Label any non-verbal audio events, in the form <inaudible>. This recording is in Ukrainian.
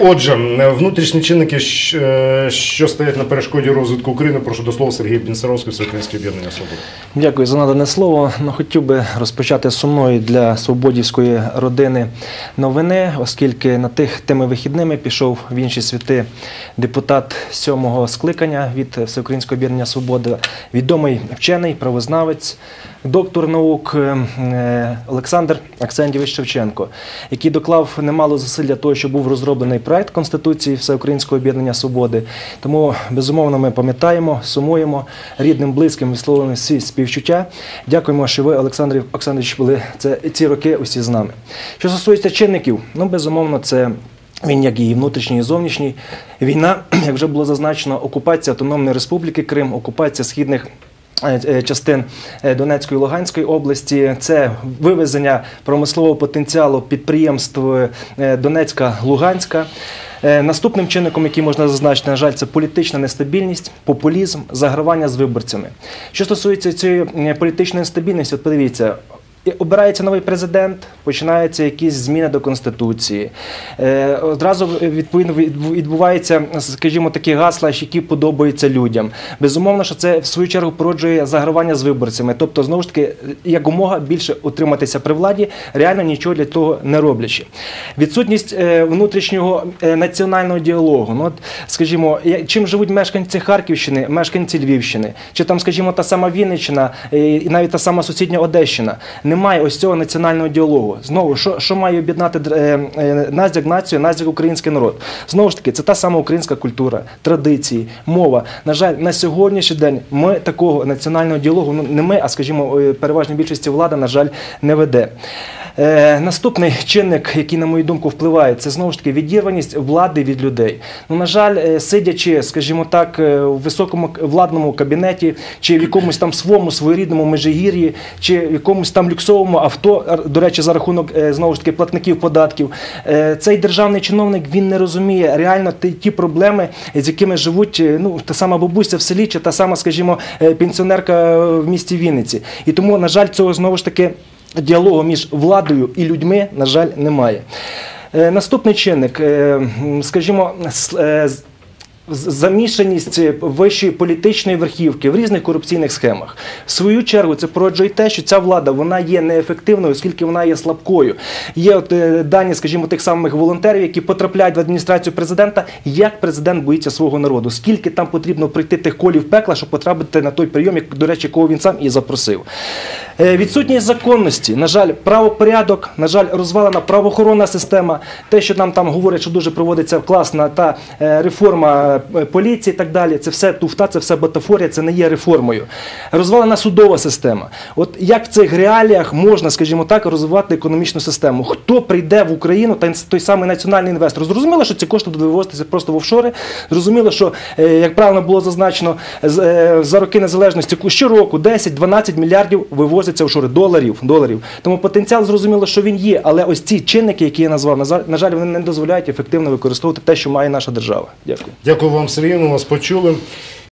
Отже, внутрішні чинники, е, що стоять на перешкоді розвитку України, прошу до слова Сергія Бінцеровський, Всеукраїнське об'єднання свободи. Дякую за надане слово. Ну, хотів би розпочати з сумної для свободівської родини новини, оскільки на тих тими вихідними пішов в інші світи депутат сьомого скликання від Всеукраїнського об'єднання Свобода, відомий вчений, правознавець, доктор наук е, Олександр Аксентьєвич Шевченко, який доклав немало зусиль для того, щоб був розроблений проект Конституції Всеукраїнського об'єднання Свободи. Тому безумовно ми пам'ятаємо, сумуємо рідним, близьким висловлюємо всі співчуття. Дякуємо, що ви, Олександр Олександрович, були це ці роки усі з нами. Що стосується чинників, ну безумовно, це. Він як і внутрішній, і зовнішній. Війна, <clears throat> як вже було зазначено, окупація Автономної Республіки Крим, окупація східних е, е, частин е, Донецької і Луганської області, це вивезення промислового потенціалу підприємств е, Донецька, Луганська. Е, Наступним чинником, який можна зазначити, на жаль, це політична нестабільність, популізм, загравання з виборцями. Що стосується цієї е, політичної нестабільності, от подивіться. Обирається новий президент, починаються якісь зміни до конституції. Е, одразу відповідно відбу- відбуваються, скажімо, такі гасла, які подобаються людям. Безумовно, що це в свою чергу породжує загравання з виборцями. Тобто, знову ж таки, якомога більше утриматися при владі, реально нічого для того не роблячи. Відсутність е, внутрішнього е, національного діалогу. Ну, от, скажімо, чим живуть мешканці Харківщини, мешканці Львівщини, чи там, скажімо, та сама Вінниччина і навіть та сама сусідня Одещина. Немає ось цього національного діалогу. Знову, що, що має об'єднати е, е, нас як націю, нас як український народ? Знову ж таки, це та сама українська культура, традиції, мова. На жаль, на сьогоднішній день ми такого національного діалогу, ну не ми, а скажімо, е, переважній більшості влада, на жаль, не веде. Е, наступний чинник, який, на мою думку, впливає, це знову ж таки відірваність влади від людей. Ну, на жаль, е, сидячи, скажімо так, е, в високому к- владному кабінеті, чи в якомусь там своєму своєрідному межигір'ї, чи в якомусь там люксовому авто, до речі, за рахунок е, знову ж таки платників податків, е, цей державний чиновник він не розуміє реально ті, проблеми, з якими живуть е, ну, та сама бабуся в селі, чи та сама, скажімо, е, пенсіонерка в місті Вінниці. І тому, на жаль, цього знову ж таки діалогу між владою і людьми, на жаль, немає. Е, Наступний чинник, е, скажімо, е, замішаність вищої політичної верхівки в різних корупційних схемах. В свою чергу це породжує те, що ця влада вона є неефективною, оскільки вона є слабкою. Є от дані, скажімо, тих самих волонтерів, які потрапляють в адміністрацію президента, як президент боїться свого народу, скільки там потрібно пройти тих колів пекла, щоб потрапити на той прийом, як, до речі, кого він сам і запросив. Е, Відсутність законності, на жаль, правопорядок, на жаль, розвалена правоохоронна система. Те, що нам там говорять, що дуже проводиться класна та е, реформа е, поліції і так далі, це все туфта, це все ботафорія, це не є реформою. Розвалена судова система. От як в цих реаліях можна, скажімо так, розвивати економічну систему? Хто прийде в Україну, та той самий національний інвестор? Зрозуміло, що ці кошти будуть вивозитися просто в офшори. Зрозуміло, що, як правильно було зазначено, за роки незалежності щороку 10-12 мільярдів вивозиться в офшори доларів. доларів. Тому потенціал зрозуміло, що він є, але ось ці чинники, які я назвав, на жаль, вони не дозволяють ефективно використовувати те, що має наша держава. Дякую. Дякую вам, Сергій, ми вас почули.